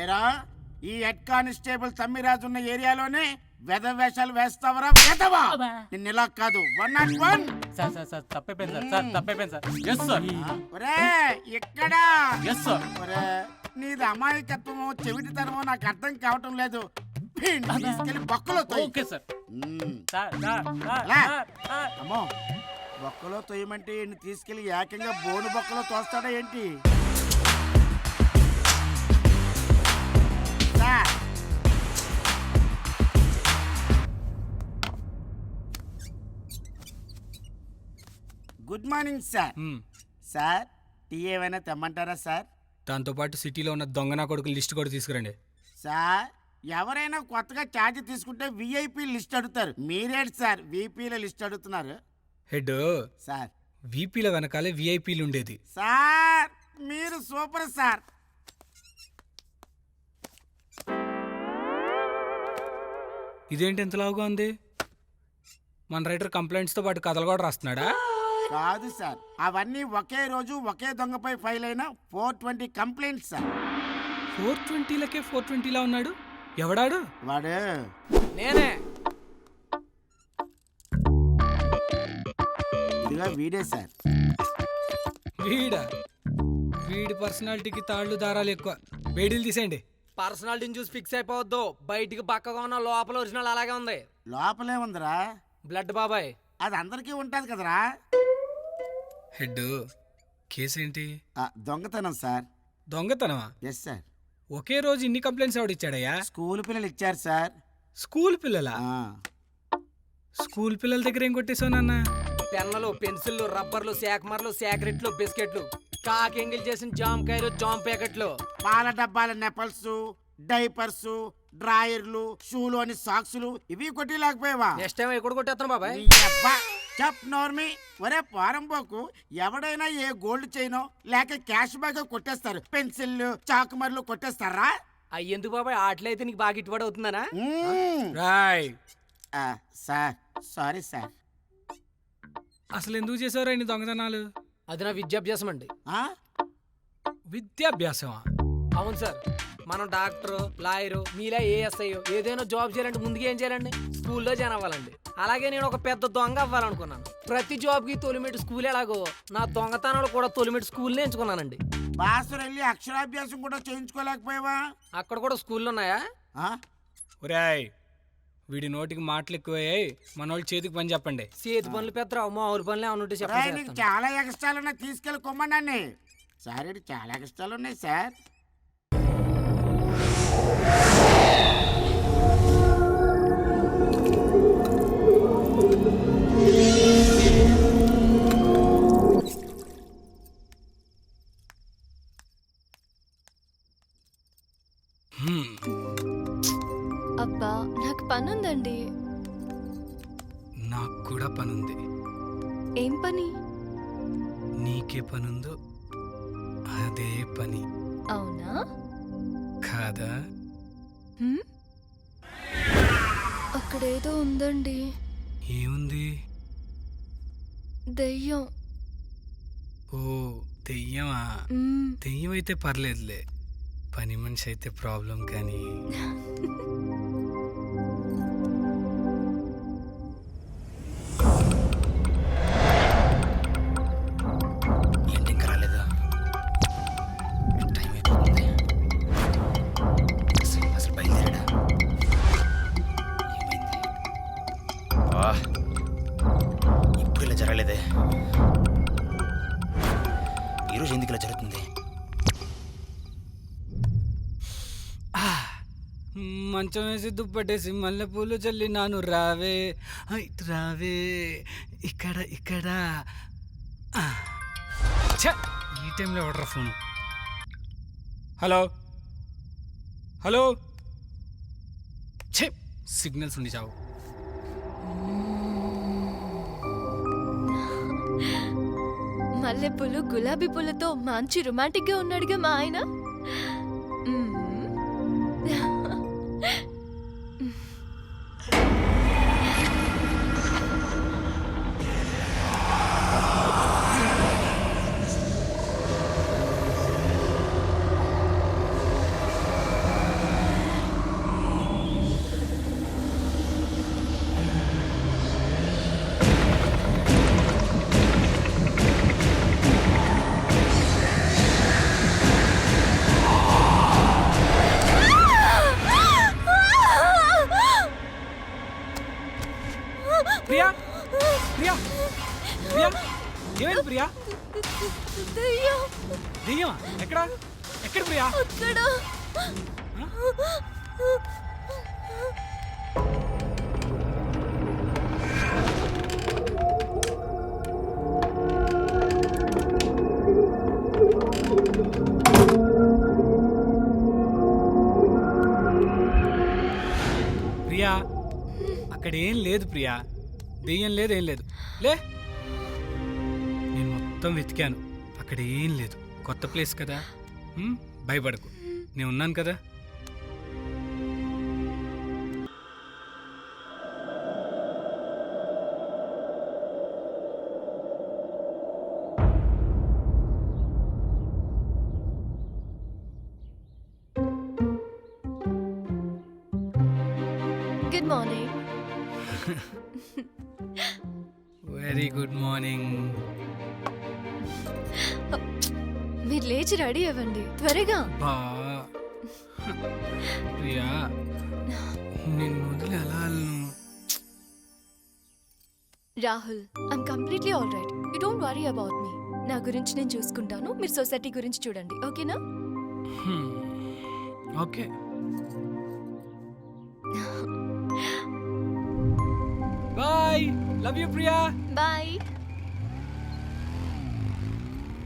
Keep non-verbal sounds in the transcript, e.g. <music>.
ఏరా ఈ head constable Tammiraju ఉన్న ఏరియాలోనే వెద వేషాలు వేస్తావరా వెదవా. నిన్న ఇలా కాదు. One not one sir sir sir తప్పైపోయింది సార్. సార్ తప్పైపోయింది సార్. ఎస్ సార్ ఒరే ఇక్కడ? ఎస్ సార్ ఒరే నీది అమాయకత్వమో చెవిటితనమో నాకు అర్థం కావటం లేదు. ఫిన్, తీసుకెళ్ళి బొక్కలో. ఓకే సార్ అమ్మో బొక్కలో తొయ్యమంటే ఈయన్ని తీసుకెళ్ళి ఏకంగా బోను బొక్కలో తోస్తాడా ఏంటి? Good morning sir. Sir tea ఏమైనా తెమ్మంటారా సార్ దాంతోపాటు సిటీలో ఉన్న దొంగ నా కొడుకుల లిస్ట్ కూడా తీసుకురండి. సార్ ఎవరైనా కొత్తగా ఛార్జ్ తీసుకుంటే విఐపి లిస్ట్ అడుగుతారు. మీరేంటి సార్ విపిల లిస్ట్ అడుగుతున్నారు? హెడ్ సార్ వీపీల వెనకాలే విఐపీలు ఉండేది. సార్ మీరు సూపర్ సార్ ఇదేంటి ఎంతలావుగా ఉంది? మన రైటర్ కంప్లైంట్స్తో పాటు కథలు కూడా రాస్తున్నాడా? కాదు సార్. అవన్నీ ఒకే రోజు ఒకే దొంగపై ఫైల్ అయిన four twenty complaints sir. Four ట్వంటీలకే four ట్వంటీలా ఉన్నాడు? ఎవడాడు? వాడు నేనే. ఇదిగో వీడే సార్. వీడా? వీడి పర్సనాలిటీకి తాళ్ళు దారాలు ఎక్కువ. వేడిలు తీసేయండి. పర్సనాలిటీని చూసి ఫిక్స్ అయిపోవద్దు. బయటికి బక్కగా ఉన్న లోపల ఒరిజినల్ అలాగే ఉంది. లోపలే ఉందిరా బ్లడ్ బాబాయ్. అది అందరికీ ఉంటది కదరా? హెడ్ కేసు ఏంటి ఆ, దొంగతనం సార్. దొంగతనమా? ఎస్ సార్ ఒకే రోజు ఇన్ని కంప్లైంట్స్ ఎవడిచ్చాడయ్యా స్కూల్ పిల్లలు ఇచ్చారు సార్. స్కూల్ పిల్లలా? ఆ, స్కూల్ పిల్లల దగ్గర ఏం కొట్టేశావు నాన్న? పెన్నులు పెన్సిళ్ళు రబ్బర్లు సేకమర్లు సేకరెట్లు బిస్కెట్లు. కాకెంగిల్ చేసిన జామకాయలు జామ్ ప్యాకెట్లు. పాల డబ్బాల నెపల్స్ డైపర్స్ డ్రాయర్లు షూలు అని సాక్సులు ఇవి కొట్టి లేకపోయావా నెక్స్ట్ టైం ఎక్కడ కొట్టేస్తాను బాబాయ్? నీ అబ్బా! చెప్ నోర్మి. ఒరే పోరంబోకు ఎవడైనా ఏ గోల్డ్ చైనో లేక క్యాష్ బ్యాగ్ కొట్టేస్తారు. పెన్సిల్ చాకుమర్లు కొట్టేస్తారా? అయ్యి ఎందుకు బాబాయ్? ఆటలైతే నీకు బాగా ఇటుబడి అవుతుందనా? మ్మ్. రాయ్. ఆ, సార్. Sorry sir. అసలు ఎందుకు చేసావురా ఇన్ని దొంగతనాలు? అది నా విద్యాభ్యాసం అండి. ఆ? విద్యాభ్యాసమా? అవును సార్. మనం డాక్టర్ లాయరు మీలా ఏఎస్ఐ ఏదైనా జాబ్ చేయాలంటే ముందుగా ఏం చేయాలండి? స్కూల్లో జాయిన్ అవ్వాలండి. అలాగే నేను ఒక పెద్ద దొంగ అవ్వాలనుకున్నాను. ప్రతి జాబ్కి తొలిమెట్టు స్కూల్ ఎలాగో? నా దొంగతనాలు కూడా తొలిమెట్టు స్కూల్నే ఎంచుకున్నానండి. బాసురు వెళ్ళి అక్షరాభ్యాసం కూడా చేయించుకోలేకపోయావా? అక్కడ కూడా స్కూళ్ళు ఉన్నాయా? ఆ? ఒరాయ్ వీడి నోటికి మాటలు ఎక్కువయ్యాయి. మనోళ్ళ చేతికి పని చెప్పండి. చేతి పనులు పెద్ద మామూలు పనులు ఏమన్నా ఉంటే రేయ్, నీకు చెప్పండి చాలా ఎక్స్ట్రాలు ఉన్నాయి తీసుకెళ్ళి కొమ్మనండి సార్ ఇది చాలా ఎక్స్ట్రాలు ఉన్నాయి సార్. హ్మ్. అబ్బా నాకు పనుందండి. నాకు కూడా పనుంది. ఏం పని? నీకే పనుందో అదే పని. అవునా? కాదా? హ్మ్? అక్కడేదో ఉందండి. ఏముంది? దెయ్యం. ఓ దెయ్యమా? మ్మ్. దెయ్యం అయితే పర్లేదులే. పని మనిషి అయితే ప్రాబ్లం కానీ. <laughs> జరగలేదే. ఈరోజు ఎందుకు ఇలా జరుగుతుంది? మంచం వేసి దుప్పటేసి మల్లెపూలు చల్లి నాను రావే రావే. ఇక్కడ ఇక్కడ. ఈ టైంలో ఎవడరా ఫోన్? హలో? హలో? సిగ్నల్స్ ఉండి చావు. మల్లెపూలు గులాబీ పూలతో మంచి రొమాంటిక్గా ఉన్నాడుగా మా ఆయన. ప్రియా? దెయ్యమా? ఎక్కడ? ఎక్కడ ప్రియా? అక్కడ. ప్రియా అక్కడ ఏం లేదు ప్రియా. దెయ్యం లేదు ఏం లేదు. లే మొత్తం వెతికాను. అక్కడ ఏం లేదు. కొత్త ప్లేస్ కదా. ఉమ్, భయపడకు. నేను ఉన్నాను కదా. Good morning very good morning మీరు లేచి రెడీ అవ్వండి. త్వరగా. బా. ప్రియా నిన్ను వదిలి ఎలా వెళ్ళను? Rahul I'm completely all right you don't worry about me నా గురించి నేను చూసుకుంటాను. మీరు సొసైటీ గురించి చూడండి. ఓకేనా? హ్మ్. Okay. <laughs> Bye. Love you Priya. Bye.